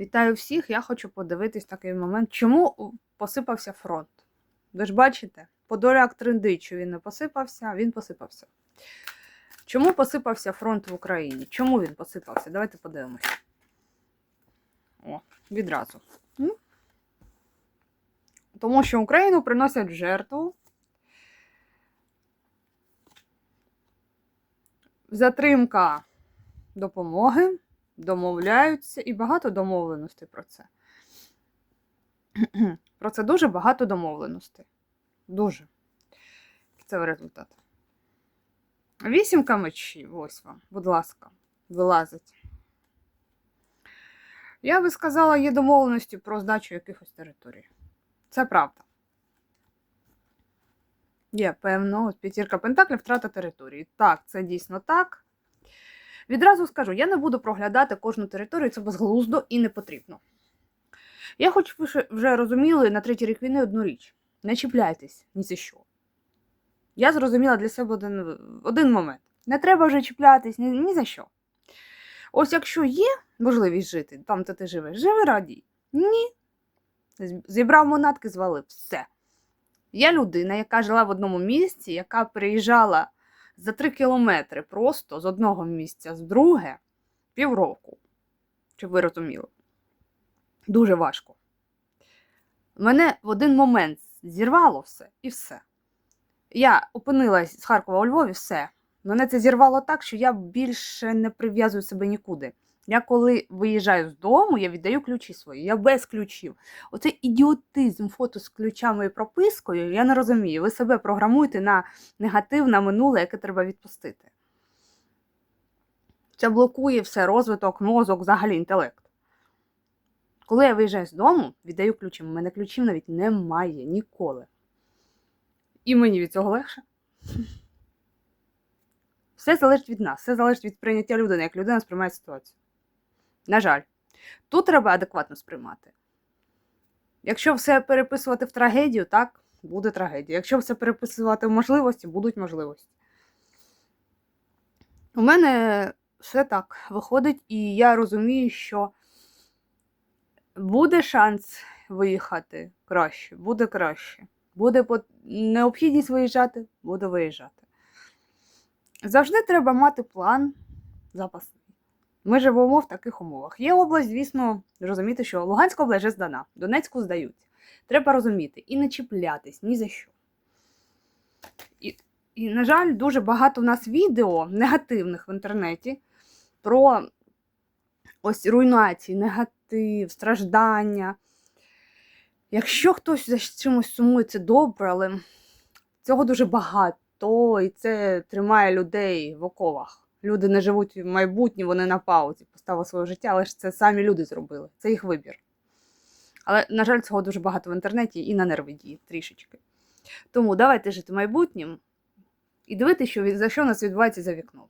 Вітаю всіх! Я хочу подивитись такий момент, чому посипався фронт. Ви ж бачите, Подоляк трендить, що він не посипався, він посипався. Чому посипався фронт в Україні? Чому він посипався? Давайте подивимося. О, відразу. Тому що Україну приносять жертву. Затримка допомоги, домовляються і багато домовленостей про це. Про це дуже багато домовленостей. Дуже. Це результат. Вісімка мечів, ось вам, будь ласка, вилазить. Я би сказала, є домовленості про здачу якихось територій. Це правда. Є, певно, от п'ятірка пентаклів, втрата території. Так, це дійсно так. Відразу скажу, я не буду проглядати кожну територію, це безглуздо і не потрібно. Я хочу, ви вже розуміли на третій рік війни одну річ. Не чіпляйтесь ні за що. Я зрозуміла для себе один, один момент. Не треба вже чіплятись ні, ні за що. Ось якщо є можливість жити там, де ти живеш, живи радій. Ні. Зібрав монатки, звалив. Все. Я людина, яка жила в одному місці, яка приїжджала за три кілометри просто з одного місця з друге півроку. Щоб ви розуміли. Дуже важко. Мене в один момент зірвало все і все. Я опинилась з Харкова у Львові, все. Мене це зірвало так, що я більше не прив'язую себе нікуди. Я коли виїжджаю з дому, я віддаю ключі свої, я без ключів. Оцей ідіотизм фото з ключами і пропискою, я не розумію. Ви себе програмуєте на негатив, на минуле, яке треба відпустити. Це блокує все, розвиток, мозок, взагалі інтелект. Коли я виїжджаю з дому, віддаю ключі. У мене ключів навіть немає ніколи. І мені від цього легше. Все залежить від нас, все залежить від прийняття людини, як людина сприймає ситуацію. На жаль, тут треба адекватно сприймати. Якщо все переписувати в трагедію, так, буде трагедія. Якщо все переписувати в можливості, будуть можливості. У мене все так виходить, і я розумію, що буде шанс виїхати краще, буде краще. Буде необхідність виїжджати, буде виїжджати. Завжди треба мати план запасний. Ми живемо в таких умовах. Є область, звісно, розуміти, що Луганська область вже здана, Донецьку здають. Треба розуміти і не чіплятись ні за що. І, і, на жаль, дуже багато в нас відео негативних в інтернеті про ось руйнації, негатив, страждання. Якщо хтось за чимось сумує, це добре, але цього дуже багато, і це тримає людей в оковах. Люди не живуть в майбутнє, вони на паузі, поставили своє життя, але ж це самі люди зробили. Це їх вибір. Але, на жаль, цього дуже багато в інтернеті і на нерви діє трішечки. Тому давайте жити майбутнім і дивитися, за що у нас відбувається за вікном.